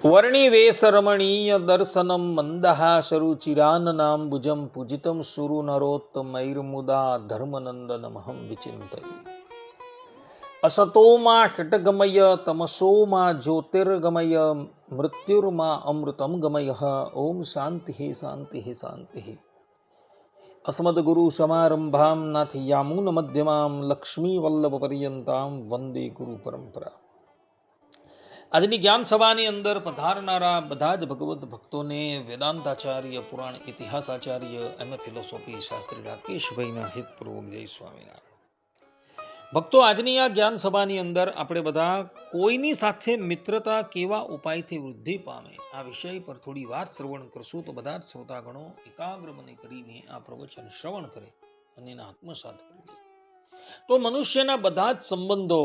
વર્ણિવેશરમણીય દર્શનમ મંદહાશરુચિરાનનામ ભુજમ પૂજિતમ સુરુ નરોત્તમૈર્મુદા ધર્મનંદનમહં વિચિંતય અસતોમાં ષટગમય તમસોમાં જ્યોતિર્ગમય મૃત્યુર્મા અમૃતમ ગમય ઓમ શાંતિ શાંતિ શાંતિ અસ્મદગુરુ સમારંભામ નાથ યામૂન મધ્યમામ લક્ષ્મીવલ્લભ પર્યંતામ વંદે ગુરુ પરંપરા આજની જ્ઞાન સભાની અંદર પધારનારા બધા જ ભગવત ભક્તોને વેદાંતાચાર્ય, પુરાણ ઇતિહાસાચાર્ય આચાર્ય અને ફિલોસોફી શાસ્ત્રી રાકેશભાઈના હિતપૂર્વક જય સ્વામિનારાયણ. ભક્તો, આજની આ જ્ઞાન સભાની અંદર આપણે બધા કોઈની સાથે મિત્રતા કેવા ઉપાયથી વૃદ્ધિ પામે આ વિષય પર થોડી વાત શ્રવણ કરશું તો બધા જ શ્રોતાગણો એકાગ્ર મને કરીને આ પ્રવચન શ્રવણ કરે અને એના આત્મસાત કરી તો મનુષ્યના બધા જ સંબંધો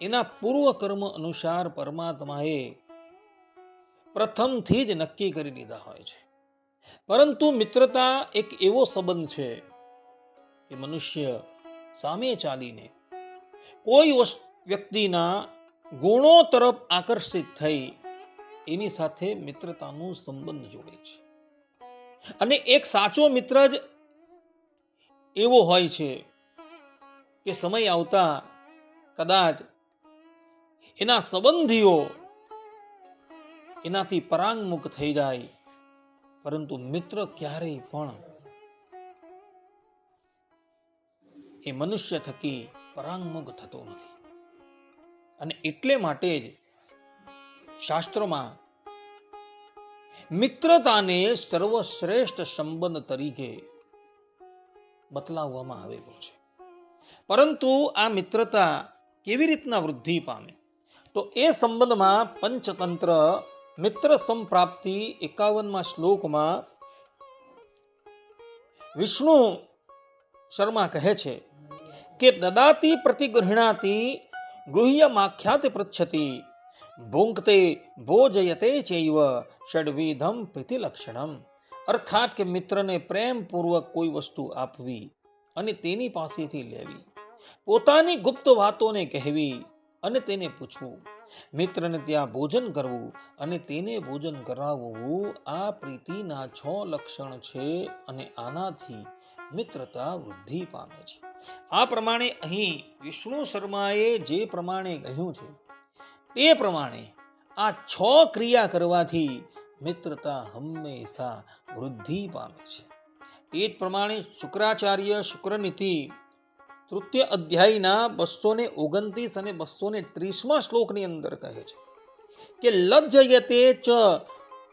એના પૂર્વ કર્મ અનુસાર પરમાત્માએ પ્રથમથી જ નક્કી કરી દીધા હોય છે. પરંતુ મિત્રતા એક એવો સંબંધ છે કે મનુષ્ય સામે ચાલીને કોઈ વ્યક્તિના ગુણો તરફ આકર્ષિત થઈ એની સાથે મિત્રતાનું સંબંધ જોડે છે. અને એક સાચો મિત્ર જ એવો હોય છે કે સમય આવતા કદાચ એના સંબંધીઓ એનાથી પરાંગમુખ થઈ જાય. પરંતુ મિત્ર ક્યારેય પણ એ મનુષ્ય થકી પરાંગમુખ થતો નથી. અને એટલે માટે જ શાસ્ત્રોમાં મિત્રતાને સર્વશ્રેષ્ઠ સંબંધ તરીકે બતલાવવામાં આવેલો છે. પરંતુ આ મિત્રતા કેવી રીતના વૃદ્ધિ પામે? તો એ સંબંધમાં પંચતંત્ર મિત્ર સંપ્રાપ્તિ એકાવનમાં શ્લોકમાં વિષ્ણુ શર્મા કહે છે કે દદાતી પ્રતિગૃહણાતી ગૃહ્યમાખ્યાતિ પૃચ્છતિ, ભૂંકતે ભોજયતે ચૈવ ષડવિધમ પ્રીતિલક્ષણમ. અર્થાત કે મિત્રને પ્રેમપૂર્વક કોઈ વસ્તુ આપવી અને તેની પાસેથી લેવી. પોતાની ગુપ્ત વાતોને કહેવી અને તેને પૂછવું. મિત્રને ત્યાં ભોજન કરવું અને તેને ભોજન કરાવવું આ પ્રીતિના છ લક્ષણ છે અને આનાથી મિત્રતા વૃદ્ધિ પામે છે. આ પ્રમાણે અહીં વિષ્ણુ શર્માએ જે પ્રમાણે કહ્યું છે, તે પ્રમાણે આ છ ક્રિયા કરવાથી મિત્રતા હંમેશા વૃદ્ધિ પામે છે. એ જ પ્રમાણે શુક્રાચાર્ય શુક્રનીતિ તૃતીય અધ્યાયના બસો ને ઓગણત્રીસ અને બસો ને ત્રીસમાં શ્લોકની અંદર કહે છે કે લજ્જયતે ચ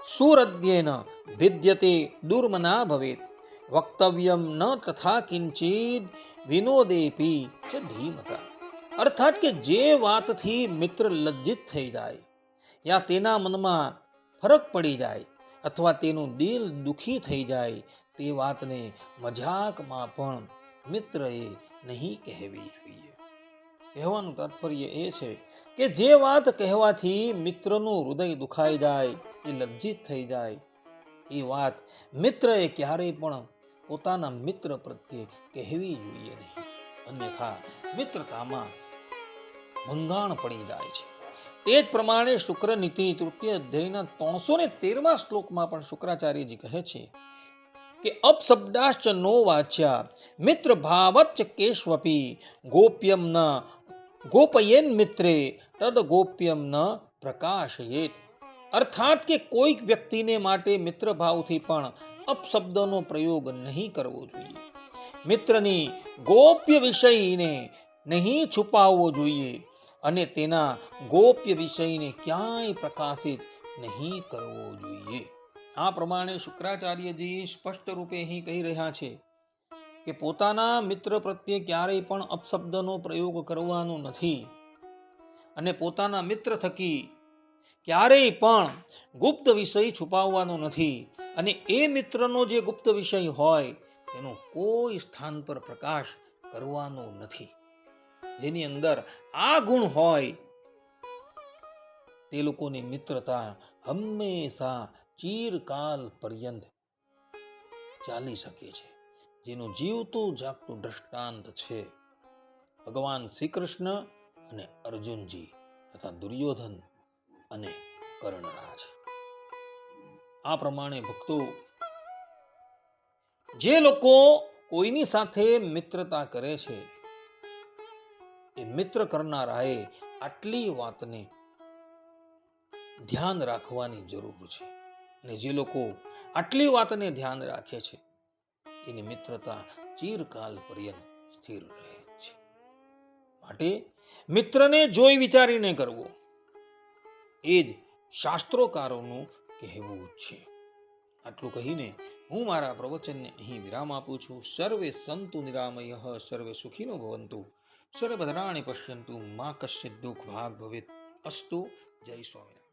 સુરદ્યેન વિદ્યતે દુર્મના ભવેત, વક્તવ્યમ ન તથા કિંચિત વિનોદેપી ચ ધીમતા. અર્થાત કે જે વાતથી મિત્ર લજ્જિત થઈ જાય યા તેના મનમાં ફરક પડી જાય અથવા તેનું દિલ દુખી થઈ જાય તે વાતને મજાકમાં પણ મિત્રએ નહીં કહેવી જોઈએ. કહેવાનું તાત્પર્ય એ છે કે જે વાત કહેવાથી મિત્રનું હૃદય દુખાઈ જાય, એ લજ્જિત થઈ જાય. એ વાત મિત્રએ ક્યારેય પણ પોતાના મિત્ર પ્રત્યે કહેવી જોઈએ નહીં. અન્યથા મિત્રતામાં ભંગાણ પડી જાય છે. તે જ પ્રમાણે શુક્ર નીતિ તૃતીય અધ્યાયના ત્રણસો ને તેરમા શ્લોકમાં પણ શુક્રાચાર્યજી કહે છે કે અપશબ્દાશ્ચ નો વાચ્યા મિત્ર ભાવચ્ચ કેશવપી ગોપ્યમ ન ગોપયેન મિત્રે, તદ ગોપ્યમ ન પ્રકાશયેત. અર્થાત કે કોઈક વ્યક્તિને માટે મિત્ર ભાવથી પણ અપશબ્દનો પ્રયોગ નહીં કરવો જોઈએ. મિત્રની ગોપ્ય વિષયને નહીં છુપાવવો જોઈએ અને તેના ગોપ્ય વિષયને ક્યાંય પ્રકાશિત નહીં કરવો જોઈએ. આ પ્રમાણે શુક્રાચાર્યજી સ્પષ્ટ રૂપે અહીં કહી રહ્યા છે કે પોતાના મિત્ર પ્રત્યે ક્યારેય પણ અપશબ્દનો પ્રયોગ કરવાનો નથી. અને પોતાના મિત્ર થકી ક્યારેય પણ ગુપ્ત વિષય છુપાવવાનો નથી. અને એ મિત્રનો જે ગુપ્ત વિષય હોય, તેનો કોઈ સ્થાન પર પ્રકાશ કરવાનો નથી. જેની અંદર આ ગુણ હોય, તે લોકોની મિત્રતા હંમેશા ચિરકાલ પર્યંત ચાલી શકે છે. જેનું જીવતું જાગતું દ્રષ્ટાંત છે. ભગવાન શ્રી કૃષ્ણ અને અર્જુનજી તથા દુર્યોધન અને કર્ણરાજ. આ પ્રમાણે ભક્તો જે લોકો કોઈની સાથે મિત્રતા કરે છે, એ મિત્ર કરનારાએ આટલી વાતને ધ્યાન રાખવાની જરૂર છે. અને જે લોકો આટલી વાતને ધ્યાન રાખે છે, એની મિત્રતા ચિરકાલ પર્યંત સ્થિર રહે છે. માટે મિત્રને જોઈ વિચારીને કરવો, એ જ શાસ્ત્રોકારોનું કહેવું છે. આટલું કહીને હું મારા પ્રવચનને અહીં વિરામ આપું છું. સર્વે સંતુ નિરામય, સર્વે સુખીનો ભવંતુ, સર્વભદ્રાણી પશ્યંતુ, મા કશ્ય દુઃખ ભાગ ભવિત. અસ્તુ જય સ્વામિનારાયણ.